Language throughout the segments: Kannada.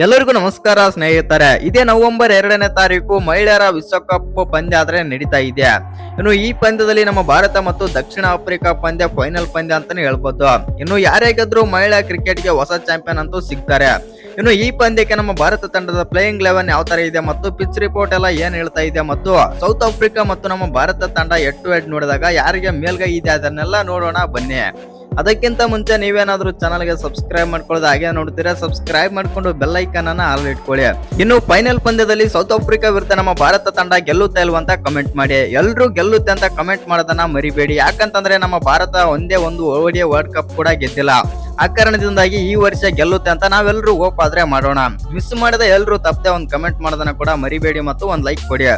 ಎಲ್ಲರಿಗೂ ನಮಸ್ಕಾರ ಸ್ನೇಹಿತರೆ. ಇದೇ ನವೆಂಬರ್ ಎರಡನೇ ತಾರೀಕು ಮಹಿಳೆಯರ ವಿಶ್ವಕಪ್ ಪಂದ್ಯ ಆದರೆ ನಡೀತಾ ಇದೆ. ಇನ್ನು ಈ ಪಂದ್ಯದಲ್ಲಿ ನಮ್ಮ ಭಾರತ ಮತ್ತು ದಕ್ಷಿಣ ಆಫ್ರಿಕಾ ಪಂದ್ಯ ಫೈನಲ್ ಪಂದ್ಯ ಅಂತಾನೆ ಹೇಳ್ಬೋದು. ಇನ್ನು ಯಾರೇ ಗೆದ್ರು ಮಹಿಳಾ ಕ್ರಿಕೆಟ್ಗೆ ಹೊಸ ಚಾಂಪಿಯನ್ ಅಂತೂ ಸಿಗ್ತಾರೆ. ಇನ್ನು ಈ ಪಂದ್ಯಕ್ಕೆ ನಮ್ಮ ಭಾರತ ತಂಡದ ಪ್ಲೇಯಿಂಗ್ ಲೆವೆನ್ ಯಾವ ತರ ಇದೆ ಮತ್ತು ಪಿಚ್ ರಿಪೋರ್ಟ್ ಎಲ್ಲ ಏನ್ ಹೇಳ್ತಾ ಇದೆ ಮತ್ತು ಸೌತ್ ಆಫ್ರಿಕಾ ಮತ್ತು ನಮ್ಮ ಭಾರತ ತಂಡ ಎಟ್ ಟು ಎಡ್ ನೋಡಿದಾಗ ಯಾರಿಗೆ ಮೇಲ್ಗೈ ಇದೆ ಅದನ್ನೆಲ್ಲ ನೋಡೋಣ ಬನ್ನಿ. ಅದಕ್ಕಿಂತ ಮುಂಚೆ ನೀವೇನಾದ್ರೂ ಚಾನಲ್ಗೆ ಸಬ್ಸ್ಕ್ರೈಬ್ ಮಾಡ್ಕೊಳ್ಳೋದು ಹಾಗೆ ನೋಡ್ತೀರಾ, ಸಬ್ಸ್ಕ್ರೈಬ್ ಮಾಡ್ಕೊಂಡು ಬೆಲ್ ಐಕನ್ ಅನ್ನ ಆಲ್ ಇಟ್ಕೊಳ್ಳಿ. ಇನ್ನು ಫೈನಲ್ ಪಂದ್ಯದಲ್ಲಿ ಸೌತ್ ಆಫ್ರಿಕಾ ವಿರುದ್ಧ ನಮ್ಮ ಭಾರತ ತಂಡ ಗೆಲ್ಲುತ್ತಾ ಇಲ್ವಂತ ಅಂತ ಕಮೆಂಟ್ ಮಾಡಿ. ಎಲ್ಲರೂ ಗೆಲ್ಲುತ್ತೆ ಅಂತ ಕಮೆಂಟ್ ಮಾಡೋದನ್ನ ಮರಿಬೇಡಿ. ಯಾಕಂತಂದ್ರೆ ನಮ್ಮ ಭಾರತ ಒಂದೇ ಒಂದು ಓಡಿಯ ವರ್ಲ್ಡ್ ಕಪ್ ಕೂಡ ಗೆದ್ದಿಲ್ಲ. ಆ ಕಾರಣದಿಂದಾಗಿ ಈ ವರ್ಷ ಗೆಲ್ಲುತ್ತೆ ಅಂತ ನಾವೆಲ್ಲರೂ ಹೋಪ್ ಆದ್ರೆ ಮಾಡೋಣ. ಮಿಸ್ ಮಾಡಿದ ಎಲ್ಲರೂ ತಪ್ಪದೆ ಒಂದು ಕಮೆಂಟ್ ಮಾಡೋದನ್ನ ಕೂಡ ಮರಿಬೇಡಿ ಮತ್ತು ಒಂದು ಲೈಕ್ ಕೊಡಿ.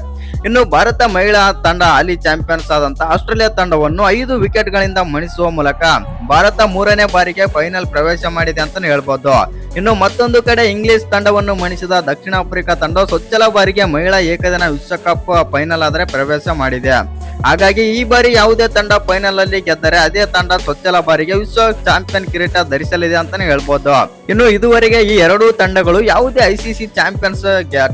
ಇನ್ನು ಭಾರತ ಮಹಿಳಾ ತಂಡ ಹಾಲಿ ಚಾಂಪಿಯನ್ಸ್ ಆದಂತ ಆಸ್ಟ್ರೇಲಿಯಾ ತಂಡವನ್ನು ಐದು ವಿಕೆಟ್ ಗಳಿಂದ ಮಣಿಸುವ ಮೂಲಕ ಭಾರತ ಮೂರನೇ ಬಾರಿಗೆ ಫೈನಲ್ ಪ್ರವೇಶ ಮಾಡಿದೆ ಅಂತಾನೆ ಹೇಳ್ಬೋದು. ಇನ್ನು ಮತ್ತೊಂದು ಕಡೆ ಇಂಗ್ಲಿಷ್ ತಂಡವನ್ನು ಮಣಿಸಿದ ದಕ್ಷಿಣ ಆಫ್ರಿಕಾ ತಂಡ ಸೊಚ್ಚಲ ಬಾರಿಗೆ ಮಹಿಳಾ ಏಕದಿನ ವಿಶ್ವಕಪ್ ಫೈನಲ್ ಆದರೆ ಪ್ರವೇಶ ಮಾಡಿದೆ. ಹಾಗಾಗಿ ಈ ಬಾರಿ ಯಾವುದೇ ತಂಡ ಫೈನಲ್ ಅಲ್ಲಿ ಗೆದ್ದರೆ ಅದೇ ತಂಡ ಸೊಚ್ಚಲ ಬಾರಿಗೆ ವಿಶ್ವ ಚಾಂಪಿಯನ್ ಕಿರೀಟ ಧರಿಸಲಿದೆ ಅಂತಾನೆ ಹೇಳ್ಬೋದು. ಇನ್ನು ಇದುವರೆಗೆ ಈ ಎರಡೂ ತಂಡಗಳು ಯಾವುದೇ ಐಸಿಸಿ ಚಾಂಪಿಯನ್ಸ್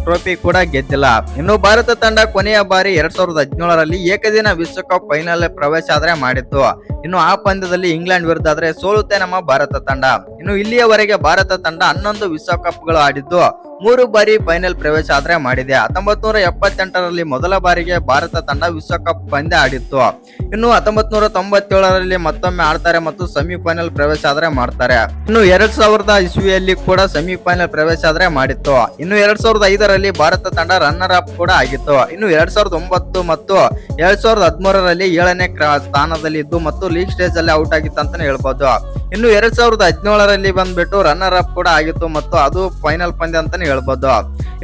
ಟ್ರೋಫಿ ಕೂಡ ಗೆದ್ದಿಲ್ಲ. ಇನ್ನು ಭಾರತ ತಂಡ ಕೊನೆಯ ಬಾರಿ ಎರಡ್ ಸಾವಿರದ ಹದಿನೇಳರಲ್ಲಿ ಏಕದಿನ ವಿಶ್ವಕಪ್ ಫೈನಲ್ ಪ್ರವೇಶ ಆದರೆ ಮಾಡಿತ್ತು. ಇನ್ನು ಆ ಪಂದ್ಯದಲ್ಲಿ ಇಂಗ್ಲೆಂಡ್ ವಿರುದ್ಧ ಆದ್ರೆ ಸೋಲುತ್ತೆ ನಮ್ಮ ಭಾರತ ತಂಡ. ಇನ್ನು ಇಲ್ಲಿಯವರೆಗೆ ಭಾರತ ತಂಡ ಹನ್ನೊಂದು ವಿಶ್ವಕಪ್ಗಳು ಆಡಿದ್ದು ಮೂರು ಬಾರಿ ಫೈನಲ್ ಪ್ರವೇಶ ಆದ್ರೆ ಮಾಡಿದೆ. ಹತ್ತೊಂಬತ್ ನೂರ ಎಪ್ಪತ್ತೆಂಟರಲ್ಲಿ ಮೊದಲ ಬಾರಿಗೆ ಭಾರತ ತಂಡ ವಿಶ್ವಕಪ್ ಪಂದ್ಯ ಆಡಿತ್ತು. ಇನ್ನು ಹತ್ತೊಂಬತ್ ನೂರ ತೊಂಬತ್ತೇಳರಲ್ಲಿ ಮತ್ತೊಮ್ಮೆ ಆಡ್ತಾರೆ ಮತ್ತು ಸೆಮಿಫೈನಲ್ ಪ್ರವೇಶ ಆದ್ರೆ ಮಾಡ್ತಾರೆ. ಇನ್ನು ಎರಡ್ ಸಾವಿರದ ಇಸ್ವಿಯಲ್ಲಿ ಕೂಡ ಸೆಮಿಫೈನಲ್ ಪ್ರವೇಶ ಆದ್ರೆ ಮಾಡಿತ್ತು. ಇನ್ನು ಎರಡ್ ಸಾವಿರದ ಐದರಲ್ಲಿ ಭಾರತ ತಂಡ ರನ್ನರ್ ಅಪ್ ಕೂಡ ಆಗಿತ್ತು. ಇನ್ನು ಎರಡ್ ಸಾವಿರದ ಒಂಬತ್ತು ಮತ್ತು ಎರಡ್ ಸಾವಿರದ ಹದಿಮೂರರಲ್ಲಿ ಏಳನೇ ಸ್ಥಾನದಲ್ಲಿ ಇದ್ದು ಮತ್ತು ಲೀಗ್ ಸ್ಟೇಜ್ ಅಲ್ಲಿ ಔಟ್ ಆಗಿತ್ತು ಅಂತಾನೆ ಹೇಳ್ಬೋದು. ಇನ್ನು ಎರಡ್ ಸಾವಿರದ ಹದಿನೇಳರಲ್ಲಿ ಬಂದ್ಬಿಟ್ಟು ರನ್ನರ್ ಅಪ್ ಕೂಡ ಆಗಿತ್ತು ಮತ್ತು ಅದು ಫೈನಲ್ ಪಂದ್ಯ ಅಂತಾನೆ ಹೇಳ್ಬೋದು.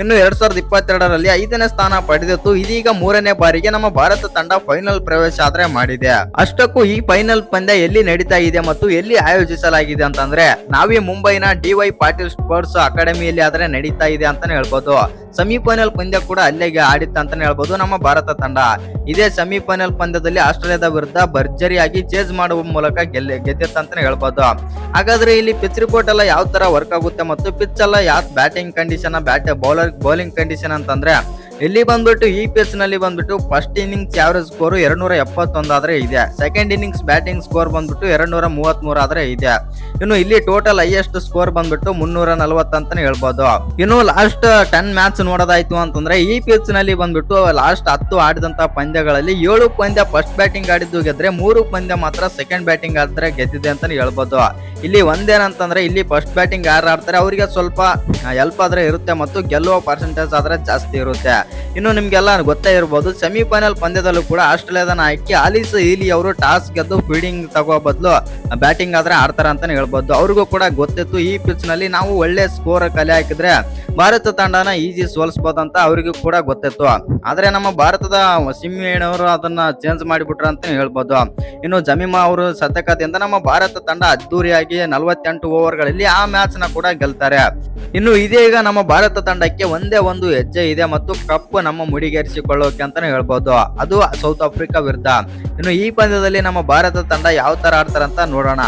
ಇನ್ನು ಎರಡ್ ಸಾವಿರದ ಇಪ್ಪತ್ತೆರಡರಲ್ಲಿ ಐದನೇ ಸ್ಥಾನ ಪಡೆದಿತ್ತು ಇದೀಗ ಮೂರನೇ ಬಾರಿಗೆ ನಮ್ಮ ಭಾರತ ತಂಡ ಫೈನಲ್ ಪ್ರವೇಶ ಆದ್ರೆ ಮಾಡಿದೆ. ಅಷ್ಟಕ್ಕೂ ಈ ಫೈನಲ್ ಪಂದ್ಯ ಎಲ್ಲಿ ನಡೀತಾ ಇದೆ ಮತ್ತು ಎಲ್ಲಿ ಆಯೋಜಿಸಲಾಗಿದೆ ಅಂತಂದ್ರೆ ನಾವೇ ಮುಂಬೈನ ಡಿ ವೈ ಪಾಟೀಲ್ ಸ್ಪೋರ್ಟ್ಸ್ ಅಕಾಡೆಮಿಯಲ್ಲಿ ಆದ್ರೆ ನಡೀತಾ ಇದೆ ಅಂತಾನೆ ಹೇಳ್ಬೋದು. ಸೆಮಿಫೈನಲ್ ಪಂದ್ಯ ಕೂಡ ಅಲ್ಲಿಗೆ ಆಡಿತ್ತು ಅಂತಾನೆ ಹೇಳ್ಬೋದು. ನಮ್ಮ ಭಾರತ ತಂಡ ಇದೇ ಸೆಮಿಫೈನಲ್ ಪಂದ್ಯದಲ್ಲಿ ಆಸ್ಟ್ರೇಲಿಯಾದ ವಿರುದ್ಧ ಭರ್ಜರಿಯಾಗಿ ಚೇಸ್ ಮಾಡುವ ಮೂಲಕ ಗೆಲ್ಲ ಗೆದ್ದಿತ್ತು ಅಂತಾನೆ ಹೇಳ್ಬೋದು. ಹಾಗಾದ್ರೆ ಇಲ್ಲಿ ಪಿಚ್ ರಿಪೋರ್ಟ್ ಎಲ್ಲ ಯಾವ ತರ ವರ್ಕ್ ಆಗುತ್ತೆ ಮತ್ತು ಪಿಚ್ ಎಲ್ಲ ಯಾವ batting condition bat bowler bowling condition ಅಂತಂದ್ರೆ ಇಲ್ಲಿ ಬಂದ್ಬಿಟ್ಟು ಈ ಪಿಚ್ನಲ್ಲಿ ಬಂದ್ಬಿಟ್ಟು ಫಸ್ಟ್ ಇನ್ನಿಂಗ್ಸ್ ಯಾವರೇಜ್ ಸ್ಕೋರ್ ಎರಡ್ ನೂರ ಎಪ್ಪತ್ತೊಂದು ಆದ್ರೆ ಇದೆ. ಸೆಕೆಂಡ್ ಇನ್ನಿಂಗ್ಸ್ ಬ್ಯಾಟಿಂಗ್ ಸ್ಕೋರ್ ಬಂದ್ಬಿಟ್ಟು ಎರಡ್ ನೂರ ಮೂವತ್ತ್ ಮೂರು ಆದ್ರೆ ಇದೆ. ಇನ್ನು ಇಲ್ಲಿ ಟೋಟಲ್ ಹೈಯೆಸ್ಟ್ ಸ್ಕೋರ್ ಬಂದ್ಬಿಟ್ಟು ಮುನ್ನೂರ ನಲವತ್ತ್ ಅಂತಾನೆ ಹೇಳ್ಬೋದು. ಇನ್ನು ಲಾಸ್ಟ್ ಟೆನ್ ಮ್ಯಾಚ್ ನೋಡೋದಾಯ್ತು ಅಂತಂದ್ರೆ ಈ ಪಿಚ್ನಲ್ಲಿ ಬಂದ್ಬಿಟ್ಟು ಲಾಸ್ಟ್ ಹತ್ತು ಆಡಿದಂತ ಪಂದ್ಯಗಳಲ್ಲಿ ಏಳು ಪಂದ್ಯ ಫಸ್ಟ್ ಬ್ಯಾಟಿಂಗ್ ಆಡಿದ್ದು ಗೆದ್ರೆ ಮೂರು ಪಂದ್ಯ ಮಾತ್ರ ಸೆಕೆಂಡ್ ಬ್ಯಾಟಿಂಗ್ ಆದ್ರೆ ಗೆದ್ದಿದೆ ಅಂತಾನೆ ಹೇಳ್ಬೋದು. ಇಲ್ಲಿ ಒಂದೇನಂತಂದ್ರೆ ಇಲ್ಲಿ ಫಸ್ಟ್ ಬ್ಯಾಟಿಂಗ್ ಯಾರು ಆಡ್ತಾರೆ? ಅವರಿಗೆ ಸ್ವಲ್ಪ ಹೆಲ್ಪ್ ಆದ್ರೆ ಇರುತ್ತೆ ಮತ್ತು ಗೆಲ್ಲುವ ಪರ್ಸೆಂಟೇಜ್ ಆದ್ರೆ ಜಾಸ್ತಿ ಇರುತ್ತೆ. ಇನ್ನು ನಿಮಗೆಲ್ಲ ಗೊತ್ತೇ ಇರ್ಬೋದು ಸೆಮಿಫೈನಲ್ ಪಂದ್ಯದಲ್ಲೂ ಕೂಡ ಆಸ್ಟ್ರೇಲಿಯಾದ ನಾಯಕಿ ಆಲಿಸ್ ಈಲಿ ಅವರು ಟಾಸ್ ಗೆದ್ದು ಫೀಲ್ಡಿಂಗ್ ತಗೋ ಬದಲು ಬ್ಯಾಟಿಂಗ್ ಆದ್ರೆ ಆಡ್ತಾರೆ ಅಂತಾನೆ ಹೇಳ್ಬೋದು. ಅವ್ರಿಗೂ ಕೂಡ ಗೊತ್ತಿತ್ತು, ಈ ಪಿಚ್ನಲ್ಲಿ ನಾವು ಒಳ್ಳೆ ಸ್ಕೋರ್ ಕಲೆ ಹಾಕಿದ್ರೆ ಭಾರತ ತಂಡನ ಈಜಿ ಅಂತ ಅವರಿಗೂ ಕೂಡ ಗೊತ್ತಿತ್ತು. ಆದ್ರೆ ನಮ್ಮ ಭಾರತದ ಸಿಮ್ಮಿಯವರು ಅದನ್ನ ಚೇಂಜ್ ಮಾಡಿಬಿಟ್ರು ಅಂತ ಹೇಳ್ಬೋದು. ಇನ್ನು ಜಮೀಮಾ ಅವರು ಶತಕದಿಂದ ನಮ್ಮ ಭಾರತ ತಂಡ ಅದ್ದೂರಿಯಾಗಿ ನಲವತ್ತೆಂಟು ಓವರ್ಗಳಲ್ಲಿ ಆ ಮ್ಯಾಚ್ನ ಕೂಡ ಗೆಲ್ತಾರೆ. ಇನ್ನು ಇದೀಗ ನಮ್ಮ ಭಾರತ ತಂಡಕ್ಕೆ ಒಂದೇ ಒಂದು ಹೆಜ್ಜೆ ಇದೆ ಮತ್ತು ಕಪ್ ನಮ್ಮ ಮುಡಿಗೇರಿಸಿಕೊಳ್ಳೋಕೆ ಅಂತಾನೆ ಹೇಳ್ಬೋದು. ಅದು ಸೌತ್ ಆಫ್ರಿಕಾ ವಿರುದ್ಧ. ಇನ್ನು ಈ ಪಂದ್ಯದಲ್ಲಿ ನಮ್ಮ ಭಾರತ ತಂಡ ಯಾವ ತರ ಆಡ್ತಾರಂತ ನೋಡೋಣ.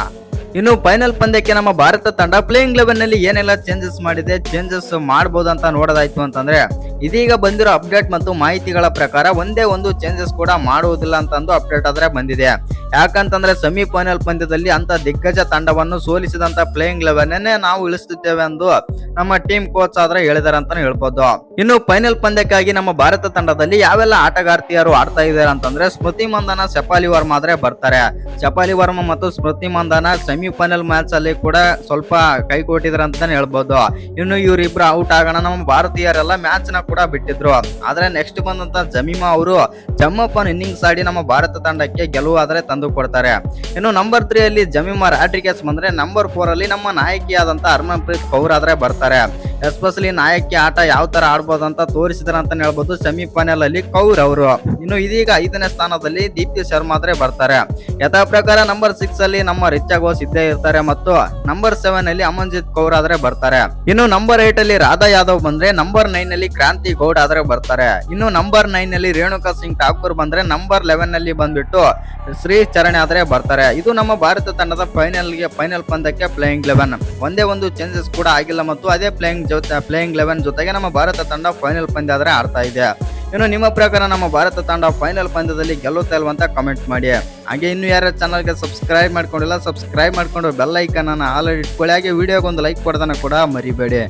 ಇನ್ನು ಫೈನಲ್ ಪಂದ್ಯಕ್ಕೆ ನಮ್ಮ ಭಾರತ ತಂಡ ಪ್ಲೇಯಿಂಗ್ ಲೆವೆನ್ನಲ್ಲಿ ಏನೆಲ್ಲ ಚೇಂಜಸ್ ಮಾಡಿದೆ ಚೇಂಜಸ್ ಮಾಡಬಹುದು ಅಂತ ನೋಡೋದಾಯ್ತು ಅಂತಂದ್ರೆ, ಇದೀಗ ಬಂದಿರೋ ಅಪ್ಡೇಟ್ ಮತ್ತು ಮಾಹಿತಿಗಳ ಪ್ರಕಾರ ಒಂದೇ ಒಂದು ಚೇಂಜಸ್ ಕೂಡ ಮಾಡುವುದಿಲ್ಲ ಅಂತಂದು ಅಪ್ಡೇಟ್ ಆದ್ರೆ ಬಂದಿದೆ. ಯಾಕಂತಂದ್ರೆ ಸೆಮಿಫೈನಲ್ ಪಂದ್ಯದಲ್ಲಿ ಅಂತ ದಿಗ್ಗಜ ತಂಡವನ್ನು ಸೋಲಿಸಿದಂತ ಪ್ಲೇಯಿಂಗ್ ಲೆವೆನ್ ನಾವು ಇಳಿಸುತ್ತೇವೆ ಎಂದು ನಮ್ಮ ಟೀಮ್ ಕೋಚ್ ಆದ್ರೆ ಹೇಳಿದಾರೆ ಅಂತಾನೆ ಹೇಳ್ಬೋದು. ಇನ್ನು ಫೈನಲ್ ಪಂದ್ಯಕ್ಕಾಗಿ ನಮ್ಮ ಭಾರತ ತಂಡದಲ್ಲಿ ಯಾವೆಲ್ಲ ಆಟಗಾರ್ತಿಯರು ಆಡ್ತಾ ಇದ್ದಾರೆ ಅಂತಂದ್ರೆ, ಸ್ಮೃತಿ ಮಂದನ ಶಪಾಲಿ ವರ್ಮ ಆದ್ರೆ ಬರ್ತಾರೆ. ಶಪಾಲಿ ವರ್ಮ ಮತ್ತು ಸ್ಮೃತಿ ಮಂದನ ಸೆಮಿಫೈನಲ್ ಮ್ಯಾಚ್ ಅಲ್ಲಿ ಕೂಡ ಸ್ವಲ್ಪ ಕೈ ಕೊಟ್ಟಿದ್ರು ಅಂತಾನೆ ಹೇಳ್ಬೋದು. ಇನ್ನು ಇವರಿಬ್ರು ಔಟ್ ಆಗೋಣ. ನಮ್ಮ ಭಾರತೀಯರೆಲ್ಲ ಮ್ಯಾಚ್ನ ಕೂಡ ಬಿಟ್ಟಿದ್ರು. ಆದ್ರೆ ನೆಕ್ಸ್ಟ್ ಬಂದಂತ ಜಮೀಮಾ ಅವರು ಜಮ್ಮಪ್ಪನ್ ಇನ್ನಿಂಗ್ಸ್ ಆಡಿ ನಮ್ಮ ಭಾರತ ತಂಡಕ್ಕೆ ಗೆಲುವು ಆದ್ರೆ ತಂದು ಕೊಡ್ತಾರೆ. ಇನ್ನು ನಂಬರ್ ತ್ರೀ ಅಲ್ಲಿ ಜಮೀಮಾ ರಾಟ್ರಿಕೆಸ್ ಬಂದ್ರೆ ನಂಬರ್ ಫೋರ್ ಅಲ್ಲಿ ನಮ್ಮ ನಾಯಕಿಯಾದಂತ ಹರ್ಮನ್ ಪ್ರೀತ್ ಕೌರ್ ಆದ್ರೆ ಬರ್ತಾರೆ. ಎಸ್ಪೆಷಲಿ ನಾಯಕಿ ಆಟ ಯಾವ ತರ ಆಡ್ಬೋದು ಅಂತ ತೋರಿಸಿದ್ರ ಅಂತ ಹೇಳ್ಬೋದು. ಸೆಮಿಫೈನಲ್ ಅಲ್ಲಿ ಕೌರ್ ಅವರು. ಇನ್ನು ಇದೀಗ ಐದನೇ ಸ್ಥಾನದಲ್ಲಿ ದೀಪ್ತಿ ಶರ್ಮಾ ಆದ್ರೆ ಬರ್ತಾರೆ. ಯಥಾ ಪ್ರಕಾರ ನಂಬರ್ ಸಿಕ್ಸ್ ಅಲ್ಲಿ ನಮ್ಮ ರಿಚಾ ಘೋಷ್ ಇದ್ದೇ ಇರ್ತಾರೆ ಮತ್ತು ನಂಬರ್ ಸೆವೆನ್ ಅಲ್ಲಿ ಅಮನ್ಜಿತ್ ಕೌರ್ ಆದ್ರೆ ಬರ್ತಾರೆ. ಇನ್ನು ನಂಬರ್ ಏಟ್ ಅಲ್ಲಿ ರಾಧಾ ಯಾದವ್ ಬಂದ್ರೆ ನಂಬರ್ ನೈನ್ ಅಲ್ಲಿ ಕ್ರಾಂತಿ ಗೌಡ್ ಆದ್ರೆ ಬರ್ತಾರೆ. ಇನ್ನು ನಂಬರ್ ನೈನ್ ಅಲ್ಲಿ ರೇಣುಕಾ ಸಿಂಗ್ ಠಾಕೂರ್ ಬಂದ್ರೆ ನಂಬರ್ ಲೆವೆನ್ ಅಲ್ಲಿ ಬಂದ್ಬಿಟ್ಟು ಶ್ರೀ ಚರಣ್ ಆದ್ರೆ ಬರ್ತಾರೆ. ಇದು ನಮ್ಮ ಭಾರತ ತಂಡದ ಫೈನಲ್ಗೆ ಫೈನಲ್ ಪಂದ್ಯಕ್ಕೆ ಪ್ಲೇಯಿಂಗ್ ಲೆವೆನ್ ಒಂದೇ ಒಂದು ಚೇಂಜಸ್ ಕೂಡ ಆಗಿಲ್ಲ ಮತ್ತು ಅದೇ ಪ್ಲೇಯಿಂಗ್ ಜೊತೆ ಪ್ಲೇಯಿಂಗ್ ಲೆವೆನ್ ಜೊತೆಗೆ ನಮ್ಮ ಭಾರತ ತಂಡ ಫೈನಲ್ ಪಂದ್ಯ ಆದರೆ ಆಡ್ತಾ ಇದೆ. ಇನ್ನು ನಿಮ್ಮ ಪ್ರಕಾರ ನಮ್ಮ ಭಾರತ ತಂಡ ಫೈನಲ್ ಪಂದ್ಯದಲ್ಲಿ ಗೆಲ್ಲುತ್ತಾ ಇಲ್ವಂತ ಕಮೆಂಟ್ ಮಾಡಿ. ಹಾಗೆ ಇನ್ನು ಯಾರ ಚಾನಲ್ಗೆ ಸಬ್ಸ್ಕ್ರೈಬ್ ಮಾಡ್ಕೊಂಡಿಲ್ಲ ಸಬ್ಸ್ಕ್ರೈಬ್ ಮಾಡ್ಕೊಂಡು ಬೆಲ್ ಐಕನ್ ಅನ್ನು ಆಲ್ರೆಡಿ ಇಟ್ಕೊಳ್ಳಿ. ಹಾಗೆ ವಿಡಿಯೋಗೆ ಒಂದು ಲೈಕ್ ಕೊಡೋದನ್ನು ಕೂಡ ಮರಿಬೇಡಿ.